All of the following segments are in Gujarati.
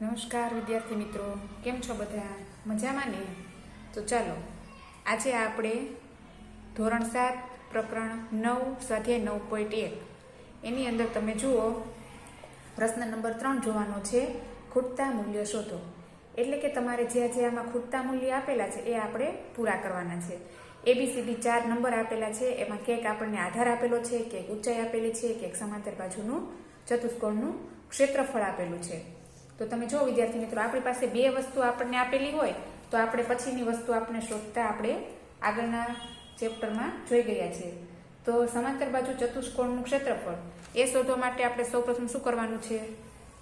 નમસ્કાર, વિદ્યાર્થી મિત્રો. કેમ છો બધા? મજામાં ને? તો ચાલો, આજે આપણે ધોરણ સાત, પ્રકરણ નવ, સ્વાધ્યાય નવ પોઈન્ટ એક. એની અંદર તમે જુઓ, પ્રશ્ન નંબર ત્રણ જોવાનો છે, ખૂટતા મૂલ્ય શોધો. એટલે કે તમારે જે જ્યાં આમાં ખૂટતા મૂલ્ય આપેલા છે, એ આપણે પૂરા કરવાના છે. એબીસીડી ચાર નંબર આપેલા છે, એમાં ક્યાંક આપણને આધાર આપેલો છે, ક્યાંક ઊંચાઈ આપેલી છે, ક્યાંક સમાંતર બાજુનું ચતુષ્કોણનું ક્ષેત્રફળ આપેલું છે. તો તમે જો વિદ્યાર્થી મિત્રો, આપણી પાસે બે વસ્તુ આપણને આપેલી હોય, તો આપણે પછીની વસ્તુ આપણે શોધતા આપણે આગળના ચેપ્ટરમાં જોઈ ગયા છીએ. તો સમાંતર બાજુ ચતુષ્કોણનું ક્ષેત્રફળ, એ શોધવા માટે આપણે સૌપ્રથમ શું કરવાનું છે?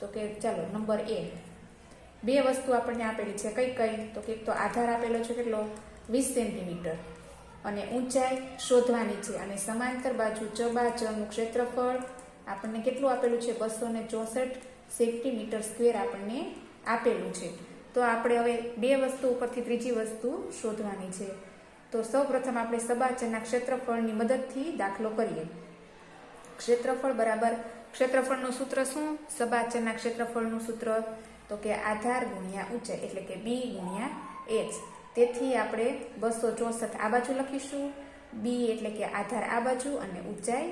તો કે ચાલો, નંબર એ. બે વસ્તુ આપણને આપેલી છે કઈ કઈ? તો કે તો આધાર આપેલો છે કેટલો? વીસ સેન્ટીમીટર. અને ઊંચાઈ શોધવાની છે. અને સમાંતર બાજુ ચબાચનું ક્ષેત્રફળ આપણને કેટલું આપેલું છે? બસો ને ચોસઠ. સેન્ટીમીટર સ્ક્વેર આપણને આપેલું છે. તો આપણે હવે બે વસ્તુ ઉપરથી ત્રીજી વસ્તુ શોધવાની છે. તો સૌ પ્રથમ આપણે સબાચરના ક્ષેત્રફળની મદદથી દાખલો કરીએ. ક્ષેત્રફળ બરાબર, ક્ષેત્રફળનું સૂત્ર શું? સબાચરના ક્ષેત્રફળનું સૂત્ર તો કે આધાર ગુણ્યા ઊંચાઈ એટલે કે બી ગુણ્યા એચ તેથી આપણે બસો ચોસઠ આ બાજુ લખીશું. બી એટલે કે આધાર આ બાજુ અને ઊંચાઈ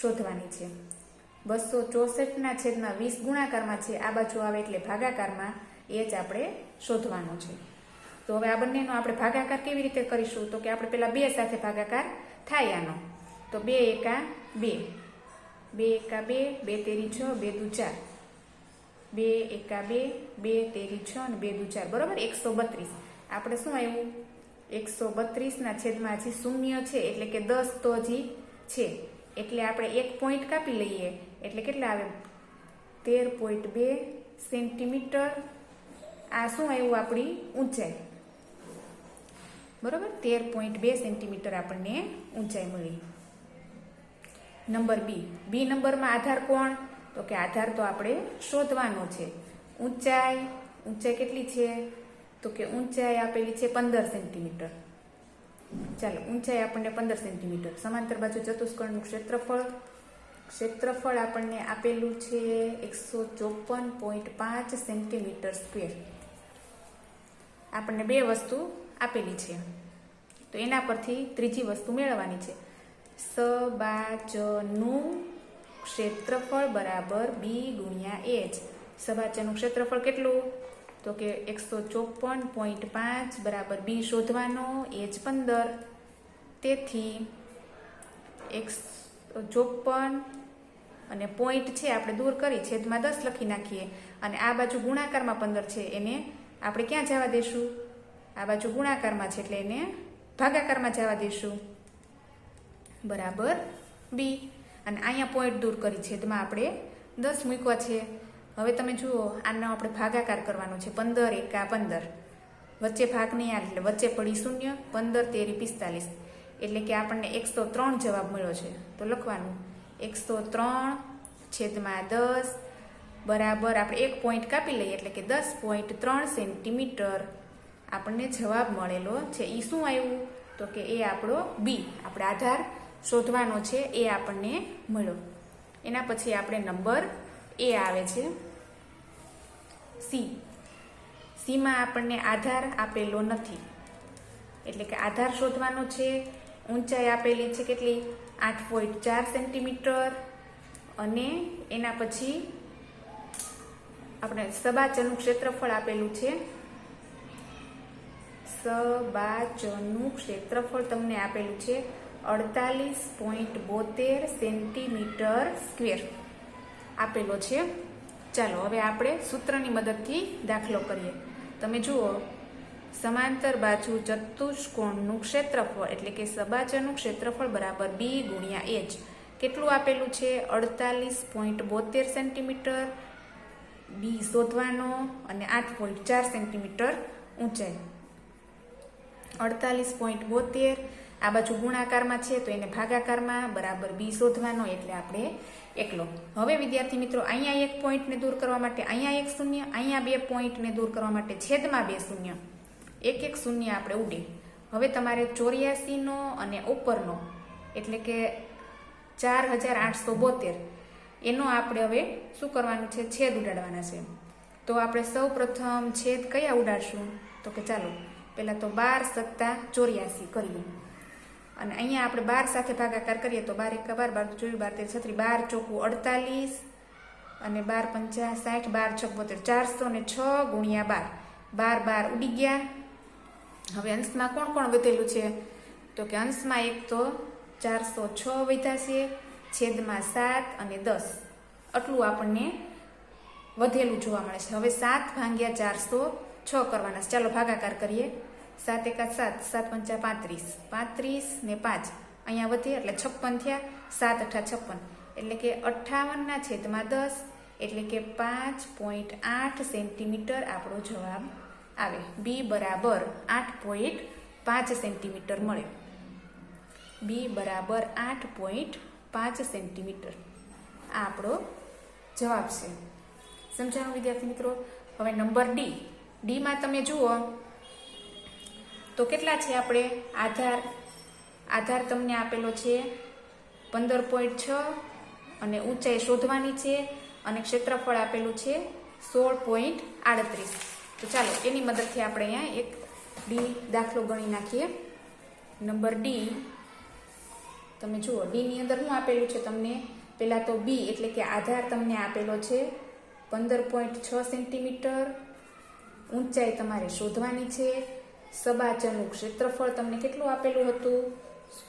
શોધવાની છે. બસો ચોસઠના છેદમાં વીસ ગુણાકારમાં છે. આ બાજુ આવે એટલે ભાગાકારમાં એ જ આપણે શોધવાનો છે. તો હવે આ બંનેનો આપણે ભાગાકાર કેવી રીતે કરીશું? તો કે આપણે પેલા બે સાથે ભાગાકાર થાય આનો. તો બે એકા બે. બે એકા બે બે તેરી છ, બે દુ ચાર. બે એકા બે બે તેરી છ અને બે દુ ચાર. બરોબર? એકસો બત્રીસ. આપણે શું આવ્યું? એકસો બત્રીસના છેદમાં હજી શૂન્ય છે. એટલે કે દસ તો હજી છે. એટલે આપણે એક પોઈન્ટ કાપી લઈએ. એટલે કેટલા આવે? તેર પોઈન્ટ બે સેન્ટીમીટર. આ શું આવ્યું આપણી? ઊંચાઈ. બરોબર? તેર પોઈન્ટ બે સેન્ટીમીટર આપણને ઊંચાઈ મળી. નંબર બી. બી નંબરમાં આધાર કોણ? તો કે આધાર તો આપણે શોધવાનો છે. ઊંચાઈ ઊંચાઈ કેટલી છે? તો કે ઊંચાઈ આપેલી છે પંદર સેન્ટીમીટર. ચાલો, ઊંચાઈ આપણને પંદર સેન્ટીમીટર. સમાંતર બાજુ ચતુષ્કોણનું ક્ષેત્રફળ ક્ષેત્રફળ આપણને આપેલું છે એકસો ચોપન પોઈન્ટ પાંચ સેન્ટીમીટર સ્ક્વેર. આપણને બે વસ્તુ આપેલી છે. તો એના પરથી ત્રીજી વસ્તુ મેળવવાની છે. સ બા ચ નું ક્ષેત્રફળ બરાબર બી ગુણ્યા એચ. સબાચનું ક્ષેત્રફળ કેટલું? તો કે એકસો ચોપન પોઈન્ટ પાંચ બરાબર બી શોધવાનો, એચ પંદર. તેથી એકસો ચોપન અને પોઈન્ટ છે આપણે દૂર કરી છેદમાં દસ લખી નાખીએ. અને આ બાજુ ગુણાકારમાં પંદર છે, એને આપણે ક્યાં જવા દેશું? આ બાજુ ગુણાકારમાં છે એટલે એને ભાગાકારમાં જવા દેશું. બરાબર? બી અને અહીંયા પોઈન્ટ દૂર કરી છેદમાં આપણે દસ મૂક્યા છે. હવે તમે જુઓ, આનો આપણે ભાગાકાર કરવાનો છે. પંદર એકા પંદર. વચ્ચે ભાગ નહીં આવે એટલે વચ્ચે પડી શૂન્ય, પંદર તેરી પિસ્તાલીસ. એટલે કે આપણને એકસો ત્રણ જવાબ મળ્યો છે. તો લખવાનું. એકસો ત્રણ છેદમાં દસ બરાબર આપણે એક પોઈન્ટ કાપી લઈએ એટલે કે દસ પોઈન્ટ ત્રણ સેન્ટીમીટર આપણને જવાબ મળેલો છે. એ શું આવ્યું? તો કે એ આપણો બી આપણે આધાર શોધવાનો છે, એ આપણને મળ્યો. એના પછી આપણે નંબર એ આવે છે. સી સીમાં આપણને આધાર આપેલો નથી. એટલે કે આધાર શોધવાનો છે, ઊંચાઈ આપેલી છે કેટલી? આઠ પોઈન્ટ ચાર સેન્ટીમીટર અને એના પછી આપણે સબાચનું ક્ષેત્રફળ આપેલું છે. સબાચનું ક્ષેત્રફળ તમને આપેલું છે અડતાલીસ પોઈન્ટ બોતેર સેન્ટીમીટર સ્ક્વેર આપેલો છે. ચાલો, હવે આપણે સૂત્રની મદદથી દાખલો કરીએ. તમે જુઓ સમાંતર બાજુ ચતુષ્કોણનું ક્ષેત્રફળ એટલે કે સબાચરનું ક્ષેત્રફળ બરાબર બી ગુણ્યા એચ કેટલું આપેલું છે? અડતાલીસ પોઈન્ટ બોતેર સેન્ટીમીટર. બી શોધવાનો અને આઠ પોઈન્ટ ચાર સેન્ટીમીટર ઊંચાઈ. અડતાલીસ પોઈન્ટ બોતેર. આ બાજુ ગુણાકારમાં છે તો એને ભાગાકારમાં બરાબર બી શોધવાનો એટલે આપણે એકલો. હવે વિદ્યાર્થી મિત્રો, અહીંયા એક પોઈન્ટને દૂર કરવા માટે અહીંયા એક શૂન્ય, અહીંયા બે પોઈન્ટને દૂર કરવા માટે છેદમાં બે શૂન્ય. એક એક શૂન્ય આપણે ઉડે. હવે તમારે ચોર્યાસીનો અને ઉપરનો, એટલે કે ચાર હજાર આઠસો બોતેર એનો આપણે હવે શું કરવાનું છે? છેદ ઉડાડવાના છે. તો આપણે સૌ પ્રથમ છેદ કયા ઉડાડશું? તો કે ચાલો, પહેલાં તો બાર સત્તા ચોર્યાસી કરીએ. અને અહીંયા આપણે બાર સાથે ભાગાકાર કરીએ તો બાર એકા બાર બાર ચોવીસ, બાર તેર, છત્રીસ, બાર ચોખ્ખું અડતાલીસ, અને બાર પંચા સાઠ, બાર છ બોતેર ચારસો ને છ ગુણ્યા બાર. બાર બાર ઉડી ગયા. હવે અંશમાં કોણ કોણ વધેલું છે? તો કે અંશમાં એક તો ચારસો છ વધ્યા છે, છેદમાં સાત અને દસ. આટલું આપણને વધેલું જોવા મળે છે. હવે સાત ભાંગ્યા ચારસો છ કરવાના છે. ચાલો ભાગાકાર કરીએ. સાત એકા સાત સાત પંચા પાંત્રીસ. પાંત્રીસ ને પાંચ. અહીંયા વધે એટલે છપ્પન થયા. સાત અઠા છપ્પન. એટલે કે અઠ્ઠાવનના છેદમાં દસ. એટલે કે પાંચ પોઈન્ટ આઠ સેન્ટીમીટર આપણો જવાબ આવે. બી બરાબર આઠ પોઈન્ટ પાંચ સેન્ટીમીટર મળે. બી બરાબર આઠ પોઈન્ટ પાંચ સેન્ટીમીટર આ આપણો જવાબ છે. સમજાવો વિદ્યાર્થી મિત્રો? હવે નંબર ડી ડીમાં તમે જુઓ, તો કેટલા છે આપણે? આધાર આધાર તમને આપેલો છે પંદર પોઈન્ટ છ અને ઊંચાઈ શોધવાની છે અને ક્ષેત્રફળ આપેલું છે સોળ પોઈન્ટ આડત્રીસ. તો ચાલો, એની મદદથી આપણે અહીંયા એક ડી દાખલો ગણી નાખીએ. નંબર ડી તમે જુઓ ડીની અંદર શું આપેલું છે તમને? પહેલાં તો બી એટલે કે આધાર તમને આપેલો છે. પંદર પોઈન્ટ છ સેન્ટીમીટર. ઊંચાઈ તમારે શોધવાની છે. સબાચનું ક્ષેત્રફળ તમને કેટલું આપેલું હતું?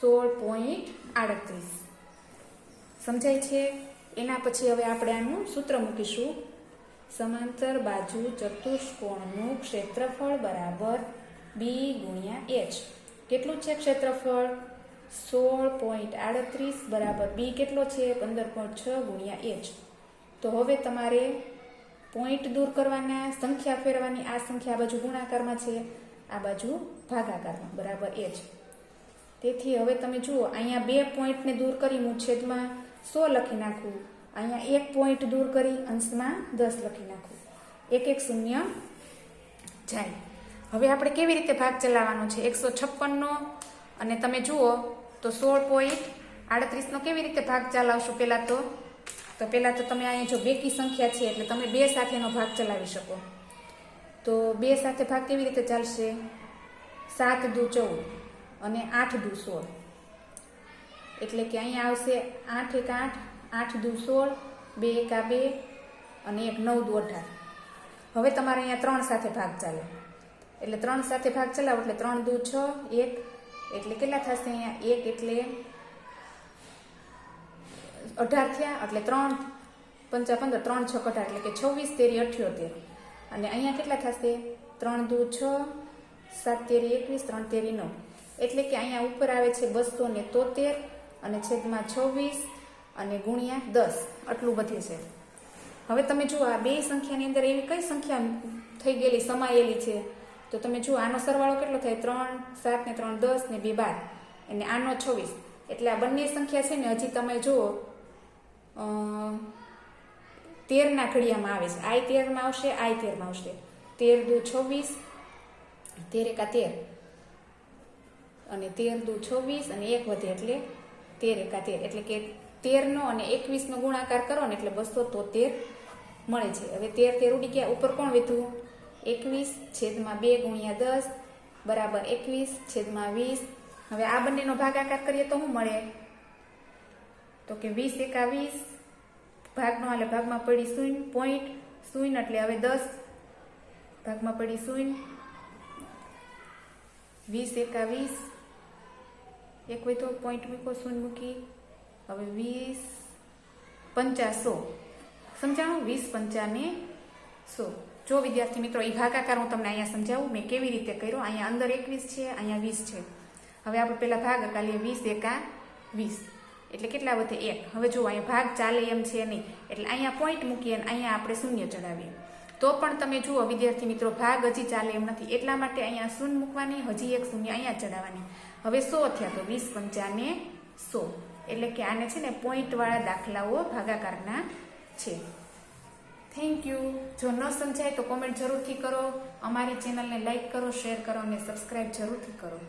સોળ પોઈન્ટ આડત્રીસ. સમજાય છે? એના પછી હવે આપણે આનું સૂત્ર મૂકીશું. સમાંતર બાજુ ચતુષ્કોણનું ક્ષેત્રફળ બરાબર બી ગુણ્યા એચ કેટલું છે ક્ષેત્રફળ? સોળ પોઈન્ટ આડત્રીસ બરાબર બી કેટલો છે? પંદર પોઈન્ટ છ ગુણ્યા એચ તો હવે તમારે પોઈન્ટ દૂર કરવાના, સંખ્યા ફેરવાની આ સંખ્યા બાજુ ગુણાકારમાં છે, આ બાજુ ભાગાકારમાં બરાબર એચ તેથી હવે તમે જુઓ, અહીંયા બે પોઈન્ટને દૂર કરી હું છેદમાં સો લખી નાખું. અહીંયા એક પોઈન્ટ દૂર કરી અંશમાં દસ લખી નાખું. એક એક શૂન્ય જાય. હવે આપણે કેવી રીતે ભાગ ચલાવવાનો છે? એકસો છપ્પનનો અને તમે જુઓ તો સોળ પોઈન્ટ આડત્રીસનો કેવી રીતે ભાગ ચલાવશો પહેલાં તો? તો પહેલાં તો તમે અહીંયા જો બેકી સંખ્યા છે એટલે તમે બે સાથેનો ભાગ ચલાવી શકો. તો બે સાથે ભાગ કેવી રીતે ચાલશે? સાત દુ ચૌદ અને આઠ દુ સોળ. એટલે કે અહીંયા આવશે આઠ એક આઠ આઠ દુ સોળ, બે એકા બે અને એક નવ દુ અઢાર. હવે તમારે અહીંયા ત્રણ સાથે ભાગ ચાલે. એટલે ત્રણ સાથે ભાગ ચલાવો એટલે ત્રણ દુ છ, એક, એટલે કેટલા થશે અહીંયા? એક એટલે અઢાર થયા, એટલે ત્રણ પંચા પંદર, ત્રણ છ અઢાર એટલે કે છવ્વીસ તેરી અઠ્યોતેર. અને અહીંયા કેટલા થશે? ત્રણ દુ છ, સાત તેરી એકવીસ, ત્રણ તેરી નવ. એટલે કે અહીંયા ઉપર આવે છે બસો ને તોતેર અને છેદમાં છવ્વીસ અને ગુણ્યા દસ. આટલું બધે છે. હવે તમે જુઓ, આ બે સંખ્યાની અંદર એવી કઈ સંખ્યા થઈ ગયેલી, સમાયેલી છે? તો તમે જુઓ, આનો સરવાળો કેટલો થાય? ત્રણ, સાત ને ત્રણ, દસ ને બે, બાર. અને આનો છવ્વીસ. એટલે આ બંને સંખ્યા છે ને, હજી તમે જુઓ તેરના ઘડિયામાં આવે છે. આઈ તેરમાં આવશે, આઈ તેરમાં આવશે. તેર દુ છવ્વીસ, તેર એકા તેર. અને તેર દુ છવ્વીસ, અને એક વધે એટલે તેર એકા તેર. એટલે કે તેરનો અને એકવીસનો ગુણાકાર કરો ને એટલે બસો તોતેર મળે છે. હવે તેર તેર ઉડી ગયા. ઉપર કોણ વીધું એકવીસ છેદમાં બે ગુણ્યા દસ બરાબર એકવીસ છેદમાં વીસ. હવે આ બંનેનો ભાગાકાર કરીએ તો શું મળે? તો કે વીસ એકા વીસ ભાગનો એટલે ભાગમાં પડી શૂન્ય પોઈન્ટ શૂન્ય એટલે હવે દસ ભાગમાં પડી શૂન્ય. વીસ એકા વીસ એક હોય તો પોઈન્ટ મૂકો શૂન્ય મૂકી. હવે વીસ પંચાસો સમજાણું? વીસ પંચાને સો. જો વિદ્યાર્થી મિત્રો એ ભાગાકાર હું તમને અહીંયા સમજાવું, મેં કેવી રીતે કર્યો? અહીંયા અંદર એકવીસ છે, અહીંયા વીસ છે. હવે આપણે પેલા ભાગ અકાલીએ. વીસ એકા વીસ. એટલે કેટલા વધે? એક. હવે જો અહીંયા ભાગ ચાલે એમ છે નહીં. એટલે અહીંયા પોઈન્ટ મૂકીએ અને અહીંયા આપણે શૂન્ય ચડાવીએ તો પણ તમે જુઓ, વિદ્યાર્થી મિત્રો, ભાગ હજી ચાલે એમ નથી. એટલા માટે અહીંયા શૂન્ય મૂકવાની, હજી એક શૂન્ય અહીંયા ચડાવવાની હવે સો થયા તો વીસ પંચાને સો. એટલે કે આને છે ને પોઈન્ટવાળા દાખલાઓ ભાગાકારના છે. થેન્ક યુ જો ન સમજાય તો કોમેન્ટ જરૂરથી કરો. અમારી ચેનલને લાઇક કરો શેર કરો અને સબસ્ક્રાઈબ જરૂરથી કરો.